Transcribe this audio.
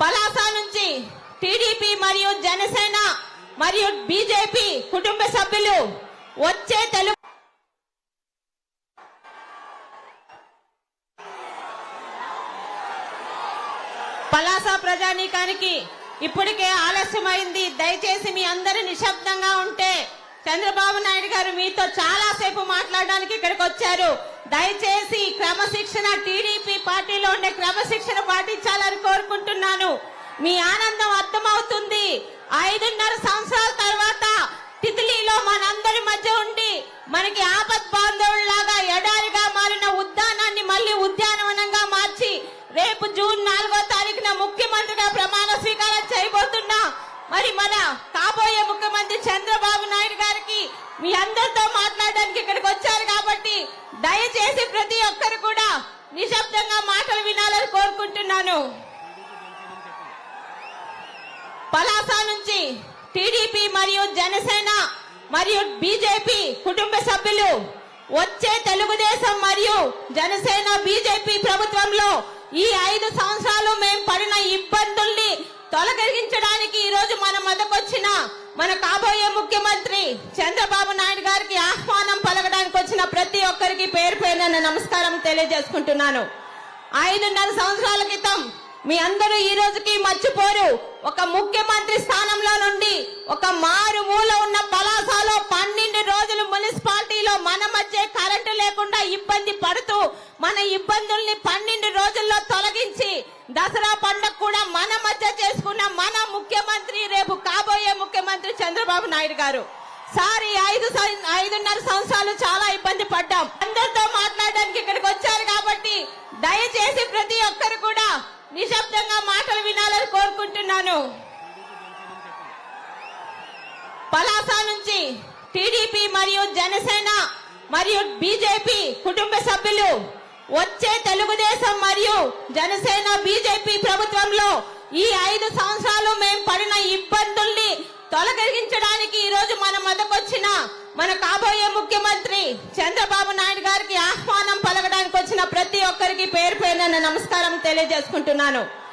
పలాస నుంచి టీడీపీ మరియు జనసేన మరియు బీజేపీ కుటుంబ సభ్యులు వచ్చే తెలుగు పలాస ప్రజానీకానికి ఇప్పటికే ఆలస్యమైంది. దయచేసి మీ అందరూ నిశ్శబ్దంగా ఉంటే చంద్రబాబు నాయుడు గారు మీతో చాలా సేపు మాట్లాడడానికి ఇక్కడికి వచ్చారు. దయచేసి క్రమశిక్షణ టీడీపీ పార్టీలో ఉండే క్రమశిక్షణ పాటించాలని కోరుకుంటున్నాను. మీ ఆనందం అర్థమవుతుంది. ఐదున్నర సంవత్సరాల తర్వాత తితిలీలో మనందరి మధ్య ఉండి మనకి ఆపత్ బాంధవుల్లాగా ఎడారిగా మారిన ఉద్యానాన్ని మళ్ళీ ఉద్యానవనంగా మార్చి రేపు జూన్ నాలుగో తారీఖున ముఖ్యమంత్రిగా ప్రమాణ స్వీకారం చేయబోతున్నా. మరి మన కాబోయే ముఖ్యమంత్రి చంద్రబాబు నాయుడు గారికి మీ అందరితో నిశ్శబ్దంగా మాటలు వినాలని కోరుకుంటున్నాను. పలాస నుంచి టీడీపీ మరియు జనసేన మరియు బీజేపీ కుటుంబ సభ్యులు వచ్చే తెలుగుదేశం మరియు జనసేన బీజేపీ ప్రభుత్వంలో ఈ ఐదు సంవత్సరాలు మేము పడిన ఇబ్బందుల్ని తొలగించడానికి ఈ రోజు మన మొదకొచ్చిన మన కాబోయే ముఖ్యమంత్రి చంద్రబాబు నాయుడు గారికి ఆహ్వానం పలకడం ప్రతి ఒక్కరికి పేరు పేరున నమస్కారం తెలియజేసుకుంటున్నాను. ఐదున్నర సంవత్సరాల క్రితం మీ అందరూ ఈ రోజుకి మర్చిపోరు. ఒక ముఖ్యమంత్రి స్థానంలో నుండి ఒక మారు మూల ఉన్న పలాసాలో పన్నెండు రోజులు మున్సిపాలిటీలో మన మధ్య కరెంటు లేకుండా ఇబ్బంది పడుతూ మన ఇబ్బందుల్ని పన్నెండు రోజుల్లో తొలగించి దసరా పండుగ కూడా మన మధ్య చేసుకున్న మన ముఖ్యమంత్రి రేపు కాబోయే ముఖ్యమంత్రి చంద్రబాబు నాయుడు గారు. సార్ ఈ ఐదు ఐదున్నర సంవత్సరాలు చాలా పడ్డాం. అందరితో మాట్లాడడానికి ఇక్కడికి వచ్చారు కాబట్టి దయచేసి ప్రతి ఒక్కరు కూడా నిశ్శబ్దంగా మాటలు వినాలని కోరుకుంటున్నాను. పలాస నుంచి టీడీపీ మరియు జనసేన మరియు బీజేపీ కుటుంబ సభ్యులు వచ్చే తెలుగుదేశం మరియు జనసేన బీజేపీ ప్రభుత్వంలో ఈ ఐదు సంవత్సరాలు మేము పడిన ఇబ్బందుల్ని తొలగించడానికి ఈ రోజు మన మొదకొచ్చిన మన కాబోయే చంద్రబాబు నాయుడు గారికి ఆహ్వానం పలకడానికి వచ్చిన ప్రతి ఒక్కరికి పేరు పేరున నమస్కారం తెలియజేసుకుంటున్నాను.